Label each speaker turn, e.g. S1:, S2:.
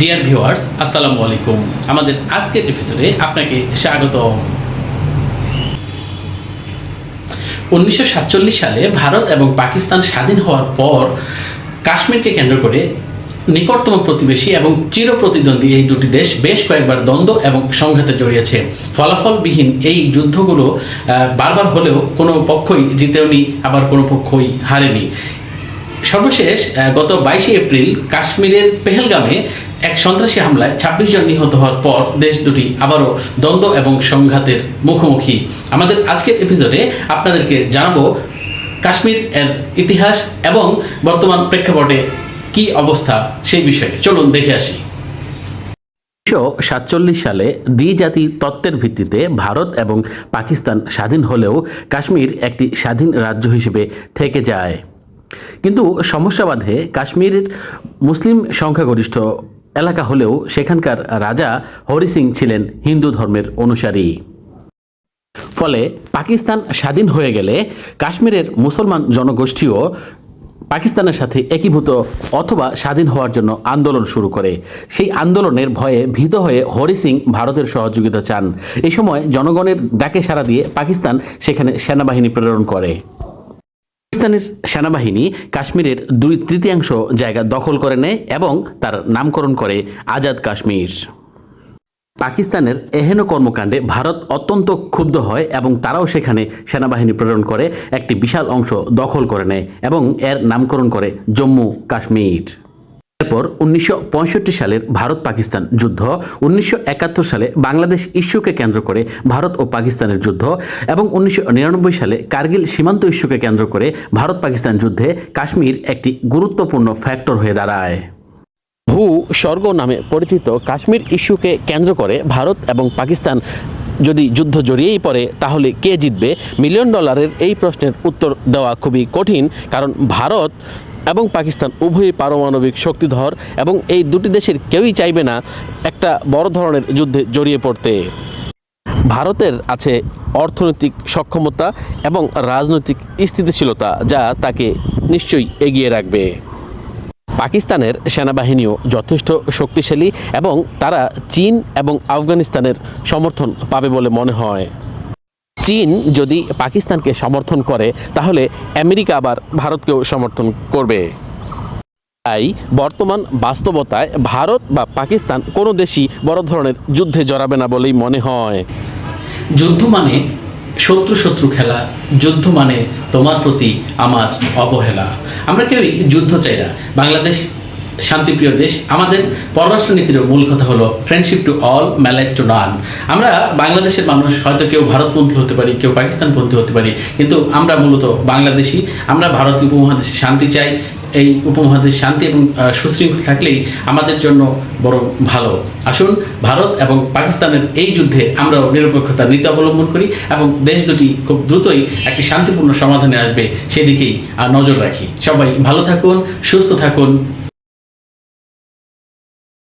S1: Dear viewers আসসালামু আলাইকুম। আমাদের আজকের এপিসোডে আপনাকে স্বাগত উনিশশো সাতচল্লিশ সালে ভারত এবং পাকিস্তান স্বাধীন হওয়ার পর কাশ্মীরকে কেন্দ্র করে নিকটতম প্রতিবেশী এবং চিরপ্রতিদ্বন্দ্বী এই দুটি দেশ বেশ কয়েকবার দ্বন্দ্ব এবং সংঘাতে জড়িয়েছে। ফলাফলবিহীন এই যুদ্ধগুলো বারবার হলেও কোনো পক্ষই জিতেওনি, আবার কোনো পক্ষই হারেনি। সর্বশেষ গত বাইশে এপ্রিল কাশ্মীরের পেহেলগামে এক সন্ত্রাসী হামলায় ছাব্বিশ জন নিহত হওয়ার পর দেশ দুটি আবারও দ্বন্দ্ব এবং সংঘাতের মুখোমুখি। আমাদের আজকের এপিসোডে আপনাদেরকে জানাব কাশ্মীর এর ইতিহাস এবং বর্তমান প্রেক্ষাপটে কি অবস্থা সেই বিষয়ে। চলুন দেখে আসি। উনিশশো সাতচল্লিশ সালে দ্বিজাতি তত্ত্বের ভিত্তিতে ভারত এবং পাকিস্তান স্বাধীন হলেও কাশ্মীর একটি স্বাধীন রাজ্য হিসেবে থেকে যায়। কিন্তু সমস্যা বাধে কাশ্মীরের মুসলিম সংখ্যাগরিষ্ঠ এলাকা হলেও সেখানকার রাজা হরি সিং ছিলেন হিন্দু ধর্মের অনুসারী। ফলে পাকিস্তান স্বাধীন হয়ে গেলে কাশ্মীরের মুসলমান জনগোষ্ঠীও পাকিস্তানের সাথে একীভূত অথবা স্বাধীন হওয়ার জন্য আন্দোলন শুরু করে। সেই আন্দোলনের ভয়ে ভীত হয়ে হরি সিং ভারতের সহযোগিতা চান। এ সময় জনগণের ডাকে সাড়া দিয়ে পাকিস্তান সেখানে সেনাবাহিনী প্রেরণ করে। পাকিস্তানের সেনাবাহিনী কাশ্মীরের দুই তৃতীয়াংশ জায়গা দখল করে নেয় এবং তার নামকরণ করে আজাদ কাশ্মীর। পাকিস্তানের এহেন কর্মকাণ্ডে ভারত অত্যন্ত ক্ষুব্ধ হয় এবং তারাও সেখানে সেনাবাহিনী প্রেরণ করে একটি বিশাল অংশ দখল করে নেয় এবং এর নামকরণ করে জম্মু কাশ্মীর। এরপর উনিশশো পঁয়ষট্টি সালের ভারত পাকিস্তান যুদ্ধ, উনিশশো একাত্তর সালে বাংলাদেশ ইস্যুকে কেন্দ্র করে ভারত ও পাকিস্তানের যুদ্ধ এবং উনিশশো নিরানব্বই সালে কার্গিল সীমান্ত ইস্যুকে কেন্দ্র করে ভারত পাকিস্তান যুদ্ধে কাশ্মীর একটি গুরুত্বপূর্ণ ফ্যাক্টর হয়ে দাঁড়ায়। ভূ স্বর্গ নামে পরিচিত কাশ্মীর ইস্যুকে কেন্দ্র করে ভারত এবং পাকিস্তান যদি যুদ্ধ জড়িয়েই পড়ে, তাহলে কে জিতবে? মিলিয়ন ডলারের এই প্রশ্নের উত্তর দেওয়া খুবই কঠিন, কারণ ভারত এবং পাকিস্তান উভয়ই পারমাণবিক শক্তিধর এবং এই দুটি দেশের কেউই চাইবে না একটা বড় ধরনের যুদ্ধে জড়িয়ে পড়তে। ভারতের আছে অর্থনৈতিক সক্ষমতা এবং রাজনৈতিক স্থিতিশীলতা যা তাকে নিশ্চয়ই এগিয়ে রাখবে। পাকিস্তানের সেনাবাহিনীও যথেষ্ট শক্তিশালী এবং তারা চীন এবং আফগানিস্তানের সমর্থন পাবে বলে মনে হয়। চীন যদি পাকিস্তানকে সমর্থন করে, তাহলে আমেরিকা আবার ভারতকেও সমর্থন করবে। তাই বর্তমান বাস্তবতায় ভারত বা পাকিস্তান কোনো দেশই বড় ধরনের যুদ্ধে জড়াবে না বলেই মনে হয়। যুদ্ধ মানে শত্রু শত্রু খেলা। যুদ্ধ মানে তোমার প্রতি আমার অবহেলা। আমরা কেউই যুদ্ধ চাই না। বাংলাদেশ শান্তিপ্রিয় দেশ, আমাদের পররাষ্ট্র নীতির মূল কথা হলো friendship to all malice to none আমরা বাংলাদেশের মানুষ, হয়তো কেউ ভারতপন্থী হতে পারি, কেউ পাকিস্তানপন্থী হতে পারি, কিন্তু আমরা মূলত বাংলাদেশি। আমরা ভারতীয় উপমহাদেশে শান্তি চাই, এই উপমহাদেশ শান্তি এবং সুশৃঙ্খল থাকলেই আমাদের জন্য বরং ভালো। আসুন, ভারত এবং পাকিস্তানের এই যুদ্ধে আমরাও নিরপেক্ষতার নীতি অবলম্বন করি এবং দেশ দুটি খুব দ্রুতই একটি শান্তিপূর্ণ সমাধানে আসবে, সেদিকেই নজর রাখি। সবাই ভালো থাকুন, সুস্থ থাকুন।